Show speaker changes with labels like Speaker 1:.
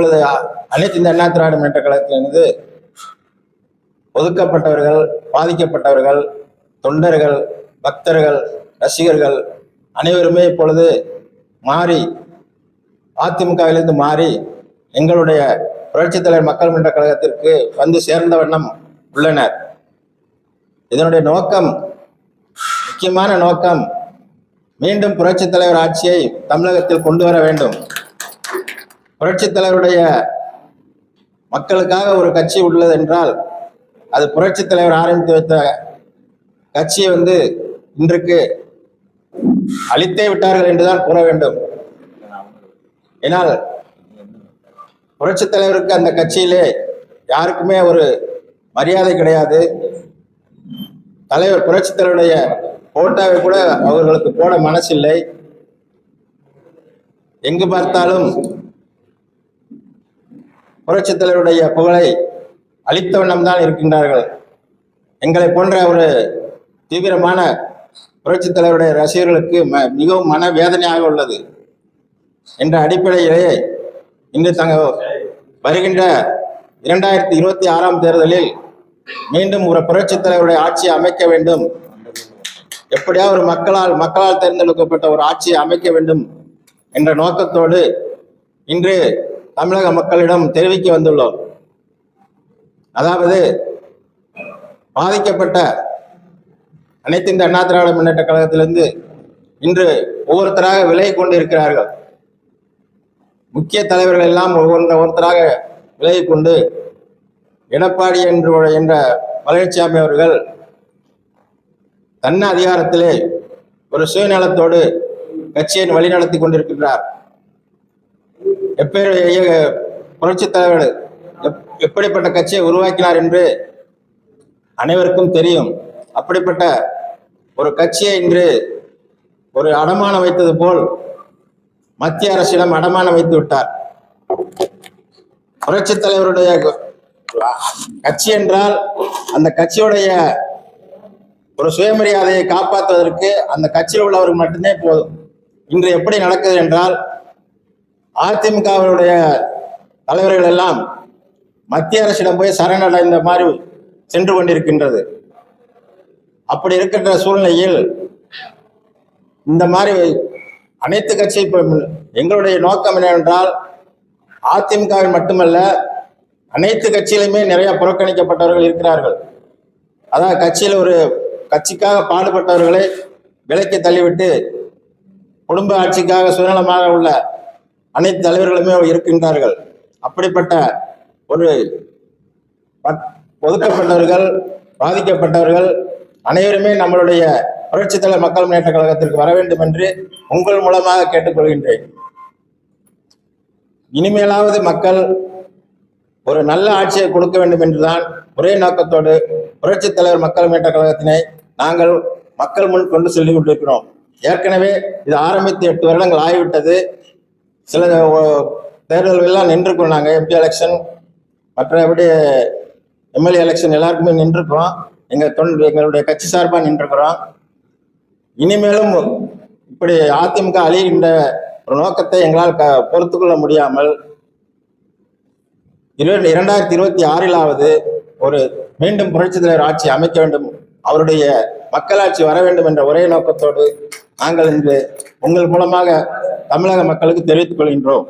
Speaker 1: இப்பொழுது அனைத்து இந்த அண்ணா திராவிட முன்னேற்ற கழகத்திலிருந்து ஒதுக்கப்பட்டவர்கள் பாதிக்கப்பட்டவர்கள் தொண்டர்கள் பக்தர்கள் ரசிகர்கள் அனைவருமே இப்பொழுது மாறி அதிமுகவிலிருந்து மாறி எங்களுடைய புரட்சித் தலைவர் மக்கள் மன்ற கழகத்திற்கு வந்து சேர்ந்த வண்ணம் உள்ளனர். இதனுடைய நோக்கம் முக்கியமான நோக்கம் மீண்டும் புரட்சித் தலைவர் ஆட்சியை தமிழகத்தில் கொண்டு வர வேண்டும். புரட்சித் தலைவருடைய மக்களுக்காக ஒரு கட்சி உள்ளது என்றால் அது புரட்சித் தலைவர் ஆரம்பித்து வைத்த கட்சியை வந்து இன்றைக்கு அழித்தே விட்டார்கள் என்றுதான் கூற வேண்டும். ஏனால் புரட்சித் தலைவருக்கு அந்த கட்சியிலே யாருக்குமே ஒரு மரியாதை கிடையாது. தலைவர் புரட்சித் தலைவருடைய போட்டாவை கூட அவர்களுக்கு போட மனசில்லை. எங்கு பார்த்தாலும் புரட்சித் தலைவருடைய புகழை அளித்த வண்ணம் தான் இருக்கின்றார்கள். எங்களை போன்ற ஒரு தீவிரமான புரட்சித் தலைவருடைய ரசிகர்களுக்கு ம மிகவும் மன வேதனையாக உள்ளது. என்ற அடிப்படையிலேயே இன்று தங்க வருகின்ற இரண்டாயிரத்தி இருபத்தி ஆறாம் தேர்தலில் மீண்டும் ஒரு புரட்சித் தலைவருடைய ஆட்சியை அமைக்க வேண்டும். எப்படியாவது ஒரு மக்களால் மக்களால் தேர்ந்தெடுக்கப்பட்ட ஒரு ஆட்சியை அமைக்க வேண்டும் என்ற நோக்கத்தோடு இன்று தமிழக மக்களிடம் தெரிவிக்க வந்துள்ளோம். அதாவது பாதிக்கப்பட்ட அனைத்து இந்த அண்ணா திராவிட முன்னேற்ற கழகத்திலிருந்து இன்று ஒவ்வொருத்தராக விலகி கொண்டிருக்கிறார்கள். முக்கிய தலைவர்கள் எல்லாம் ஒவ்வொரு ஒருத்தராக விலகி கொண்டு எடப்பாடி என்று என்ற பழனிசாமி அவர்கள் தன்ன அதிகாரத்திலே ஒரு சுயநலத்தோடு கட்சியை வழிநடத்தி கொண்டிருக்கின்றார். எப்பேருடைய புரட்சித் தலைவர் எப்- எப்படிப்பட்ட கட்சியை உருவாக்கினார் என்று அனைவருக்கும் தெரியும். அப்படிப்பட்ட ஒரு கட்சியை இன்று ஒரு அடமானம் வைத்தது போல் மத்திய அரசிடம் அடமானம் வைத்து விட்டார். புரட்சித் தலைவருடைய கட்சி என்றால் அந்த கட்சியுடைய ஒரு சுயமரியாதையை காப்பாற்றுவதற்கு அந்த கட்சியில் உள்ளவர்கள் மட்டுமே போதும். இன்று எப்படி நடக்குது என்றால் அதிமுகவினுடைய தலைவர்கள் எல்லாம் மத்திய அரசிடம் போய் சரணடைந்த மாதிரி சென்று கொண்டிருக்கின்றது. அப்படி இருக்கின்ற சூழ்நிலையில் இந்த மாதிரி அனைத்து கட்சி எங்களுடைய நோக்கம் என்னவென்றால் அதிமுகவில் மட்டுமல்ல அனைத்து கட்சியிலுமே நிறைய புறக்கணிக்கப்பட்டவர்கள் இருக்கிறார்கள். அதான் கட்சியில் ஒரு கட்சிக்காக பாடுபட்டவர்களை விலக்கி தள்ளிவிட்டு குடும்ப ஆட்சிக்காக சுயநலமாக உள்ள அனைத்து தலைவர்களுமே இருக்கின்றார்கள். அப்படிப்பட்ட ஒரு ஒதுக்கப்பட்டவர்கள் பாதிக்கப்பட்டவர்கள் அனைவருமே நம்மளுடைய புரட்சித் மக்கள் முன்னேற்ற கழகத்திற்கு வர வேண்டும் என்று உங்கள் மூலமாக கேட்டுக்கொள்கின்றேன். இனிமேலாவது மக்கள் ஒரு நல்ல ஆட்சியை கொடுக்க வேண்டும் என்றுதான் ஒரே நோக்கத்தோடு புரட்சித் தலைவர் மக்கள் முன்னேற்ற கழகத்தினை நாங்கள் மக்கள் முன் கொண்டு சொல்லிக் கொண்டிருக்கிறோம். ஏற்கனவே இது ஆரம்பித்து எட்டு வருடங்கள் ஆகிவிட்டது. சில தேர்தல்கள்லாம் தேர்தல்கள் நாங்கள் எம்பி எலெக்ஷன் மற்றபடி எம்எல்ஏ எலெக்ஷன் எல்லாருக்குமே நின்றுக்கிறோம் எங்கள் தொண்டு எங்களுடைய கட்சி சார்பாக நின்றுக்கிறோம் இனிமேலும் இப்படி அதிமுக அழிகின்ற ஒரு நோக்கத்தை எங்களால் க பொறுத்துக்கொள்ள முடியாமல் இருபது இரண்டாயிரத்தி இருபத்தி ஆறிலாவது ஒரு மீண்டும் புரட்சி தலைவர் ஆட்சி அமைக்க வேண்டும். அவருடைய மக்களாட்சி வர வேண்டும் என்ற ஒரே நோக்கத்தோடு நாங்கள் இன்று உங்கள் மூலமாக தமிழக மக்களுக்கு தெரிவித்துக் கொள்கின்றோம்.